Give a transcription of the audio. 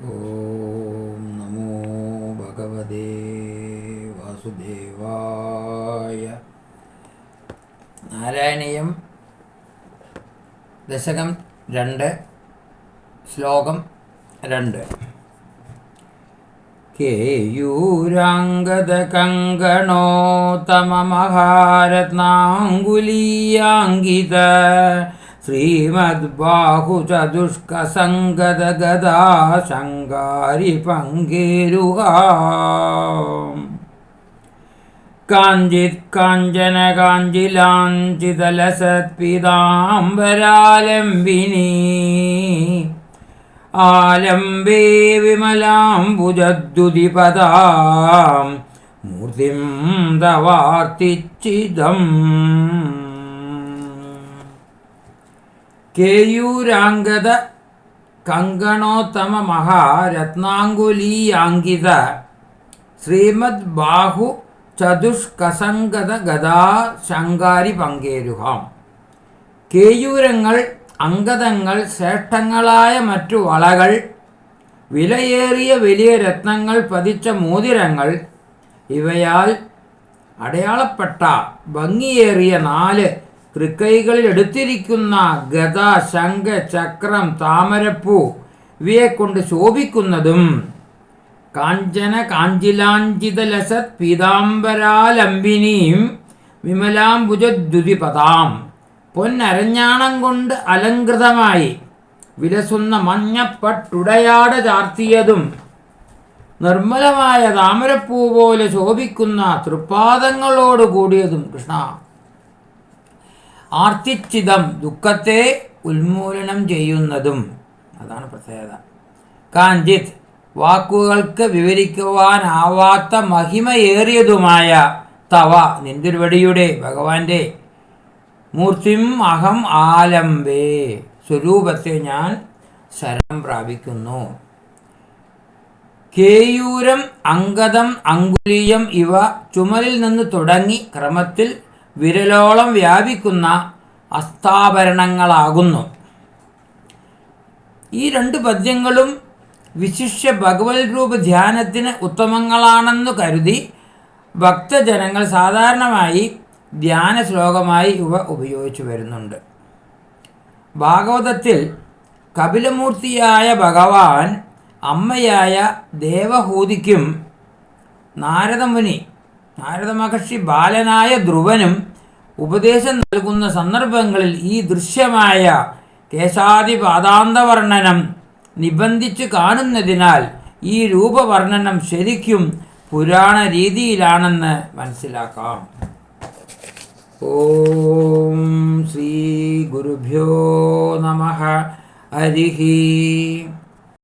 ഓം നമോ ഭഗവതേ വാസുദേവായ നാരായണീയം ദശകം രണ്ട് ശ്ലോകം രണ്ട്। കേയൂരാംഗത കങ്കണോത്തമമഹാരത്നാങ്കുലീയാങ്കിത ശ്രീമദ്ബാഹുചതുഷ്കസംഗതഗദാ ശങ്കാരി പങ്കേരുക. കാഞ്ചിത് കാഞ്ചന കാഞ്ചിലാഞ്ചിതലസത്പിതാംബരാലംബിനി ആലംബേ വിമലാംബുജദ്ദുതിപദാം മൂർത്തിം കേയൂരാംഗത കങ്കണോത്തമ മഹാരത്നാങ്കുലീയാങ്കിത ശ്രീമദ് ബാഹു ചതുഷ്കസംഗത ഗതാ ശങ്കാരി പങ്കേരുഹാം. കേയൂരങ്ങൾ അംഗതങ്ങൾ ശ്രേഷ്ഠങ്ങളായ മറ്റു വളകൾ വിലയേറിയ വലിയ രത്നങ്ങൾ പതിച്ച മോതിരങ്ങൾ ഇവയാൽ അടയാളപ്പെട്ട ഭംഗിയേറിയ നാല് തൃക്കൈകളിൽ എടുത്തിരിക്കുന്ന ഗത ശംഖ ചക്രം താമരപ്പൂ ഇവയെ കൊണ്ട് ശോഭിക്കുന്നതും കാഞ്ചന കാഞ്ചിലാഞ്ചിതലസത് പീതാംബരാലംബിനിയും വിമലാംബുജദ്യുതിപതാം പൊന്നരഞ്ഞാണം കൊണ്ട് അലങ്കൃതമായി വിലസുന്ന മഞ്ഞപ്പട്ടുടയാട ചാർത്തിയതും നിർമ്മലമായ താമരപ്പൂ പോലെ ശോഭിക്കുന്ന തൃപ്പാദങ്ങളോട് കൂടിയതും കൃഷ്ണ. ആർത്തിച്ചിതം ദുഃഖത്തെ ഉന്മൂലനം ചെയ്യുന്നതും. അതാണ് പ്രത്യേകത. കാഞ്ചിത് വാക്കുകൾക്ക് വിവരിക്കുവാനാവാത്ത മഹിമയേറിയതുമായ തവ നിന്തിരുവടിയുടെ ഭഗവാന്റെ മൂർത്തിം അഹം ആലംബേ സ്വരൂപത്തെ ഞാൻ ശരണം പ്രാപിക്കുന്നു. കേയൂരം അങ്കദം അങ്കുലീയം ഇവ ചുമലിൽ നിന്ന് തുടങ്ങി ക്രമത്തിൽ വിരലോളം വ്യാപിക്കുന്ന അസ്ഥാഭരണങ്ങളാകുന്നു ഈ രണ്ട് പദ്യങ്ങളും വിശിഷ്യ ഭഗവത് രൂപ ധ്യാനത്തിന് ഉത്തമങ്ങളാണെന്നു കരുതി ഭക്തജനങ്ങൾ സാധാരണമായി ധ്യാന ശ്ലോകമായി ഇവ ഉപയോഗിച്ചു വരുന്നുണ്ട്. ഭാഗവതത്തിൽ കപിലമൂർത്തിയായ ഭഗവാൻ അമ്മയായ ദേവഹൂതിക്കും നാരദമുനി നാരദ മഹർഷി ബാലനായ ധ്രുവനും ഉപദേശം നൽകുന്ന സന്ദർഭങ്ങളിൽ ഈ ദൃശ്യമായ കേശാദിപാദാന്തവർണനം നിബന്ധിച്ച് കാണുന്നതിനാൽ ഈ രൂപവർണനം ശരിക്കും പുരാണ രീതിയിലാണെന്ന് മനസ്സിലാക്കാം. ഓം ശ്രീ ഗുരുഭ്യോ നമ. ഹരി